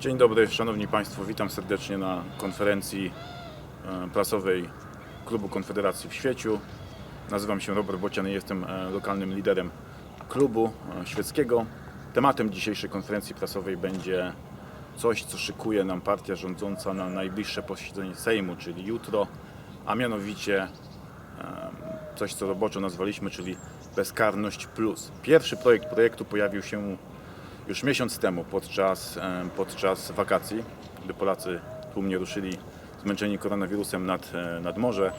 Dzień dobry, Szanowni Państwo, witam serdecznie na konferencji e, prasowej Klubu Konfederacji w Świeciu. Nazywam się Robert Bocian i jestem e, lokalnym liderem klubu e, świeckiego. Tematem dzisiejszej konferencji prasowej będzie coś, co szykuje nam partia rządząca na najbliższe posiedzenie Sejmu, czyli jutro, a mianowicie coś, co roboczo nazwaliśmy, czyli Bezkarność Plus. Pierwszy projekt projektu pojawił się już miesiąc temu podczas, podczas wakacji, gdy Polacy tłumnie ruszyli zmęczeni koronawirusem nad, e, nad morze.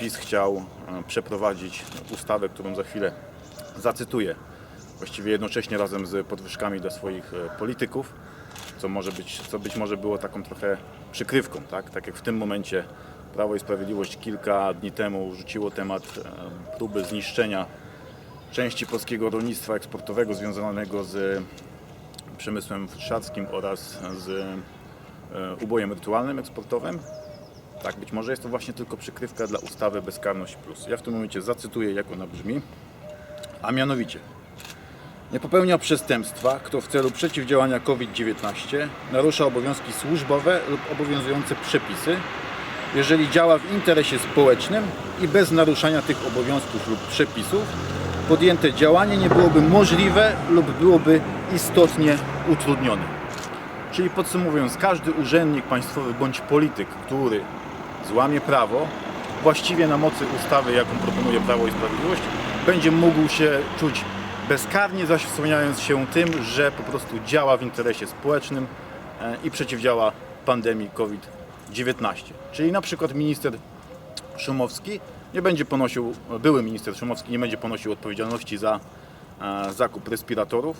PiS chciał e, przeprowadzić ustawę, którą za chwilę zacytuję, właściwie jednocześnie razem z podwyżkami dla swoich e, polityków, co, może być, co być może było taką trochę przykrywką, tak? tak jak w tym momencie Prawo i Sprawiedliwość kilka dni temu rzuciło temat próby zniszczenia części polskiego rolnictwa eksportowego związanego z przemysłem futrzarskim oraz z e, ubojem rytualnym eksportowym. Tak, być może jest to właśnie tylko przykrywka dla ustawy Bezkarność Plus. Ja w tym momencie zacytuję, jak ona brzmi, a mianowicie nie popełnia przestępstwa, kto w celu przeciwdziałania COVID-19 narusza obowiązki służbowe lub obowiązujące przepisy, jeżeli działa w interesie społecznym i bez naruszania tych obowiązków lub przepisów, podjęte działanie nie byłoby możliwe lub byłoby istotnie utrudnione. Czyli podsumowując, każdy urzędnik państwowy bądź polityk, który złamie prawo, właściwie na mocy ustawy, jaką proponuje Prawo i Sprawiedliwość, będzie mógł się czuć bezkarnie, zaś wspomniając się tym, że po prostu działa w interesie społecznym e, i przeciwdziała pandemii COVID-19. Czyli na przykład minister Szumowski nie będzie ponosił, były minister Szumowski nie będzie ponosił odpowiedzialności za e, zakup respiratorów,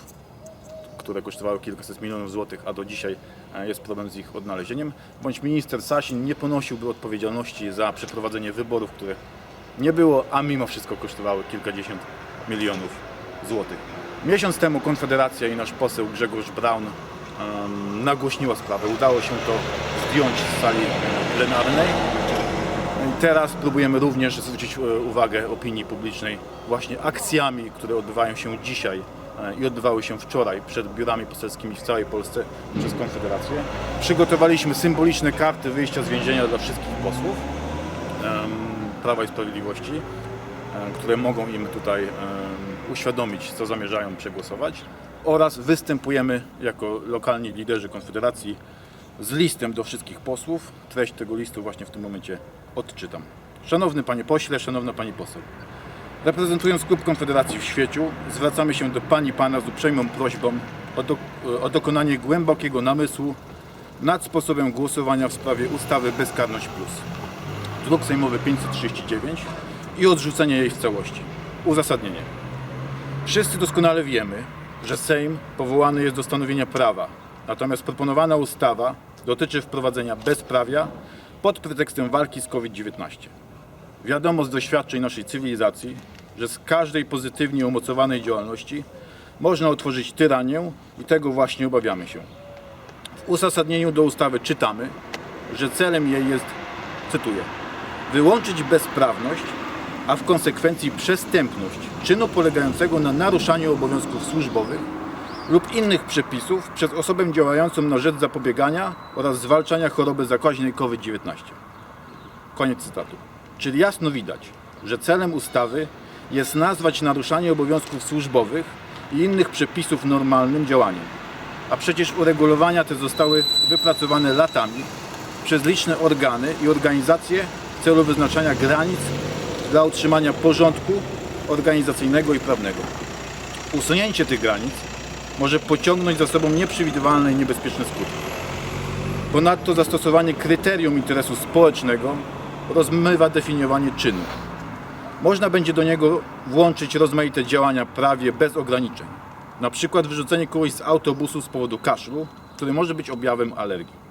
które kosztowały kilkaset milionów złotych, a do dzisiaj e, jest problem z ich odnalezieniem, bądź minister Sasin nie ponosiłby odpowiedzialności za przeprowadzenie wyborów, które nie było, a mimo wszystko kosztowały kilkadziesiąt milionów złotych. Miesiąc temu Konfederacja i nasz poseł Grzegorz Braun nagłośniła sprawę. Udało się to zdjąć z sali plenarnej. Teraz próbujemy również zwrócić e, uwagę opinii publicznej właśnie akcjami, które odbywają się dzisiaj e, i odbywały się wczoraj przed biurami poselskimi w całej Polsce przez Konfederację. Przygotowaliśmy symboliczne karty wyjścia z więzienia dla wszystkich posłów Prawa i Sprawiedliwości, em, które mogą im tutaj uświadomić, co zamierzają przegłosować. Oraz występujemy jako lokalni liderzy Konfederacji z listem do wszystkich posłów. Treść tego listu właśnie w tym momencie odczytam. Szanowny Panie Pośle, Szanowna Pani Poseł. Reprezentując Klub Konfederacji w Świeciu, zwracamy się do Pani Pana z uprzejmą prośbą o, do, o dokonanie głębokiego namysłu nad sposobem głosowania w sprawie ustawy Bezkarność Plus. Druk sejmowy 539 i odrzucenie jej w całości. Uzasadnienie. Wszyscy doskonale wiemy, że Sejm powołany jest do stanowienia prawa, natomiast proponowana ustawa dotyczy wprowadzenia bezprawia pod pretekstem walki z COVID-19. Wiadomo z doświadczeń naszej cywilizacji, że z każdej pozytywnie umocowanej działalności można utworzyć tyranię i tego właśnie obawiamy się. W uzasadnieniu do ustawy czytamy, że celem jej jest, cytuję, wyłączyć bezprawność, a w konsekwencji przestępność czynu polegającego na naruszaniu obowiązków służbowych lub innych przepisów przez osobę działającą na rzecz zapobiegania oraz zwalczania choroby zakaźnej COVID-19. Koniec cytatu. Czyli jasno widać, że celem ustawy jest nazwać naruszanie obowiązków służbowych i innych przepisów normalnym działaniem. A przecież uregulowania te zostały wypracowane latami przez liczne organy i organizacje w celu wyznaczania granic dla utrzymania porządku organizacyjnego i prawnego. Usunięcie tych granic może pociągnąć za sobą nieprzewidywalne i niebezpieczne skutki. Ponadto zastosowanie kryterium interesu społecznego rozmywa definiowanie czynu. Można będzie do niego włączyć rozmaite działania prawie bez ograniczeń. Na przykład wyrzucenie kogoś z autobusu z powodu kaszlu, który może być objawem alergii.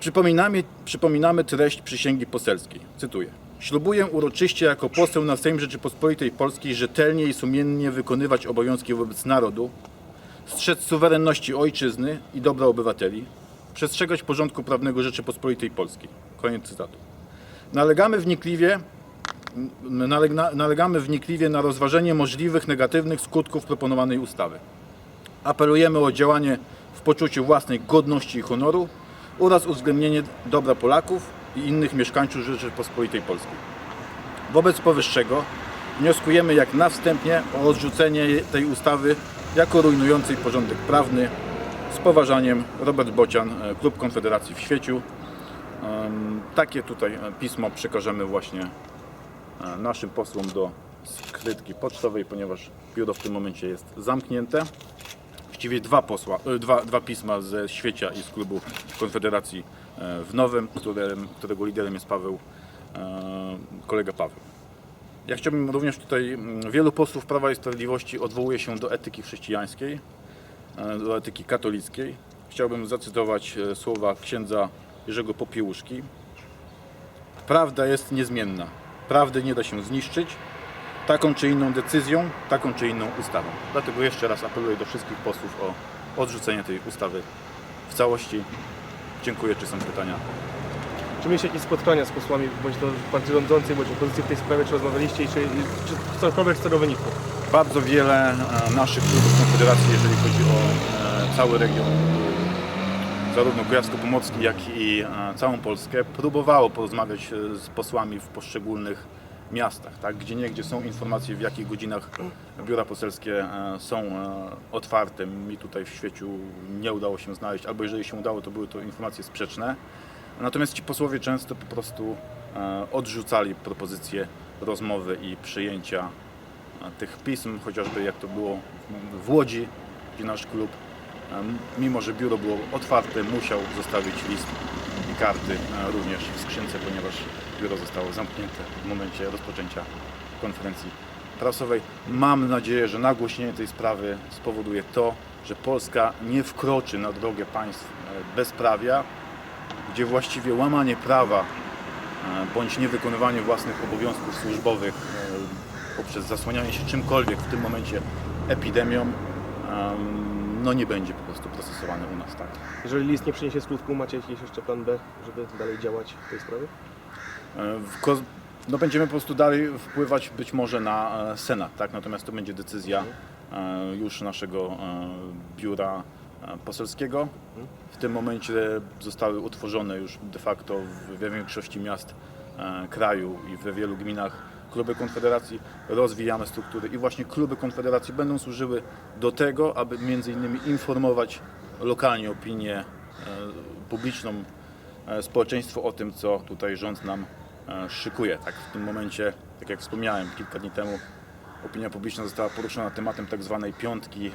Przypominamy, przypominamy treść przysięgi poselskiej. Cytuję. Ślubuję uroczyście jako poseł na Sejm Rzeczypospolitej Polskiej rzetelnie i sumiennie wykonywać obowiązki wobec narodu, strzec suwerenności ojczyzny i dobra obywateli, przestrzegać porządku prawnego Rzeczypospolitej Polskiej. Koniec cytatu. Nalegamy wnikliwie, nalegna, nalegamy wnikliwie na rozważenie możliwych negatywnych skutków proponowanej ustawy. Apelujemy o działanie w poczuciu własnej godności i honoru oraz uwzględnienie dobra Polaków i innych mieszkańców Rzeczypospolitej Polskiej. Wobec powyższego wnioskujemy jak następnie o odrzucenie tej ustawy jako rujnującej porządek prawny. Z poważaniem Robert Bocian, e, Klub Konfederacji w Świeciu. Takie tutaj e, pismo przekażemy właśnie e, naszym posłom do skrytki pocztowej, ponieważ biuro w tym momencie jest zamknięte. Właściwie dwa, posła, dwa, dwa pisma ze Świecia i z klubu Konfederacji w Nowym, którym, którego liderem jest Paweł, kolega Paweł. Ja chciałbym również tutaj, mm, wielu posłów Prawa i Sprawiedliwości odwołuje się do etyki chrześcijańskiej, e, do etyki katolickiej. Chciałbym zacytować e, słowa księdza Jerzego Popiełuszki. Prawda jest niezmienna. Prawdy nie da się zniszczyć taką czy inną decyzją, taką czy inną ustawą. Dlatego jeszcze raz apeluję do wszystkich posłów o odrzucenie tej ustawy w całości. Dziękuję. Czy są pytania? Czy mieliście jakieś spotkania z posłami, bądź to partii rządzącej, bądź opozycji w tej sprawie, czy rozmawialiście i czy, czy cokolwiek z tego wynikło? Bardzo wiele e, naszych klubów Konfederacji, jeżeli chodzi o e, cały region, zarówno kujawsko-pomorski, jak i e, całą Polskę, próbowało porozmawiać z posłami w poszczególnych miastach, tak? gdzie nie, gdzie są informacje, w jakich godzinach biura poselskie są otwarte. Mi tutaj w świeciu nie udało się znaleźć, albo jeżeli się udało, to były to informacje sprzeczne. Natomiast ci posłowie często po prostu e, odrzucali propozycje rozmowy i przyjęcia e, tych pism, chociażby jak to było w Łodzi, gdzie nasz klub, em, mimo że biuro było otwarte, musiał zostawić list i karty e, również w skrzynce, ponieważ biuro zostało zamknięte w momencie rozpoczęcia konferencji prasowej. Mam nadzieję, że nagłośnienie tej sprawy spowoduje to, że Polska nie wkroczy na drogę państw e, bezprawia, gdzie właściwie łamanie prawa e, bądź niewykonywanie własnych obowiązków służbowych e, poprzez zasłanianie się czymkolwiek, w tym momencie epidemią, em, no nie będzie po prostu procesowane u nas tak. Jeżeli list nie przyniesie skutku, macie jakiś jeszcze plan B, żeby dalej działać w tej sprawie? E, no będziemy po prostu dalej wpływać być może na Senat, tak? natomiast to będzie decyzja e, już naszego biura poselskiego. W tym momencie zostały utworzone już de facto we większości miast e, kraju i we wielu gminach kluby Konfederacji. Rozwijamy struktury i właśnie kluby Konfederacji będą służyły do tego, aby między innymi informować lokalnie opinię e, publiczną, e, społeczeństwo o tym, co tutaj rząd nam szykuje. Tak w tym momencie, tak jak wspomniałem kilka dni temu, opinia publiczna została poruszona tematem tak zwanej piątki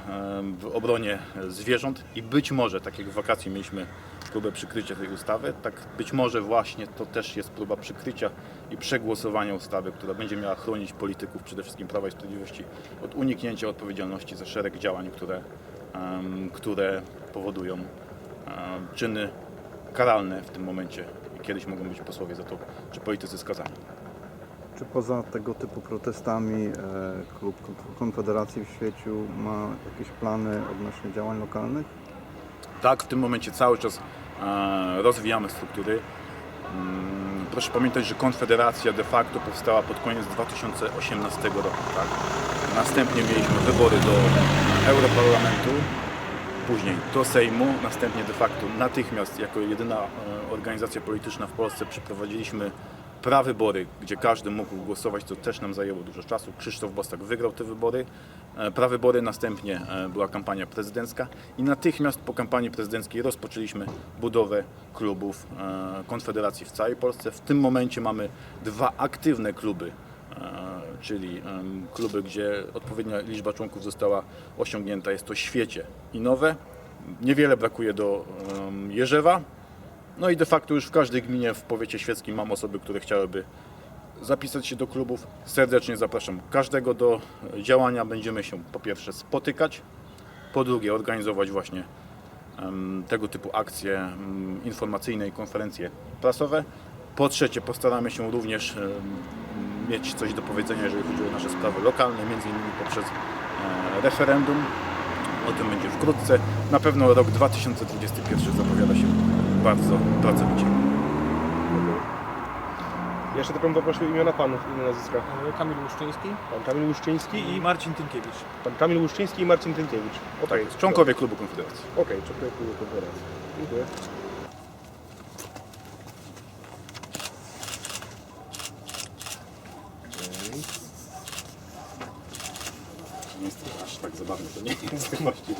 w obronie zwierząt i być może, tak jak w wakacji mieliśmy próbę przykrycia tej ustawy, tak być może właśnie to też jest próba przykrycia i przegłosowania ustawy, która będzie miała chronić polityków, przede wszystkim Prawa i Sprawiedliwości, od uniknięcia odpowiedzialności za szereg działań, które, które powodują czyny karalne w tym momencie. I kiedyś mogą być posłowie za to, czy politycy skazani. Czy poza tego typu protestami e, klub Kon- Konfederacji w świeciu ma jakieś plany odnośnie działań lokalnych? Tak, w tym momencie cały czas e, rozwijamy struktury. Mm, Proszę pamiętać, że Konfederacja de facto powstała pod koniec 2018 roku. Tak? Następnie mieliśmy wybory do Europarlamentu, później do Sejmu, następnie de facto natychmiast jako jedyna e, organizacja polityczna w Polsce przeprowadziliśmy prawybory, gdzie każdy mógł głosować, co też nam zajęło dużo czasu. Krzysztof Bosak wygrał te wybory. E, Prawybory, następnie e, była kampania prezydencka i natychmiast po kampanii prezydenckiej rozpoczęliśmy budowę klubów e, Konfederacji w całej Polsce. W tym momencie mamy dwa aktywne kluby czyli kluby, gdzie odpowiednia liczba członków została osiągnięta. Jest to Świecie i Nowe. Niewiele brakuje do Jerzewa. No i de facto już w każdej gminie w powiecie świeckim mam osoby, które chciałyby zapisać się do klubów. Serdecznie zapraszam każdego do działania. Będziemy się po pierwsze spotykać, po drugie organizować właśnie tego typu akcje informacyjne i konferencje prasowe. Po trzecie postaramy się również mieć coś do powiedzenia, jeżeli chodzi o nasze sprawy lokalne, między innymi poprzez e, referendum. O tym będzie wkrótce. Na pewno rok 2021 zapowiada się bardzo pracowicie. Jeszcze tylko bym poprosił imiona panów, imię nazwiska. E, Kamil Łuszczyński Pan Kamil Łuszczyński i i Marcin Tynkiewicz. pan Kamil Łuszczyński i Marcin Tynkiewicz. Okej, Tak, członkowie klubu Konfederacji. Okej, członkowie klubu Konfederacji. Dziękuję. Nie jest to aż tak zabawne, to nie jest właściwie.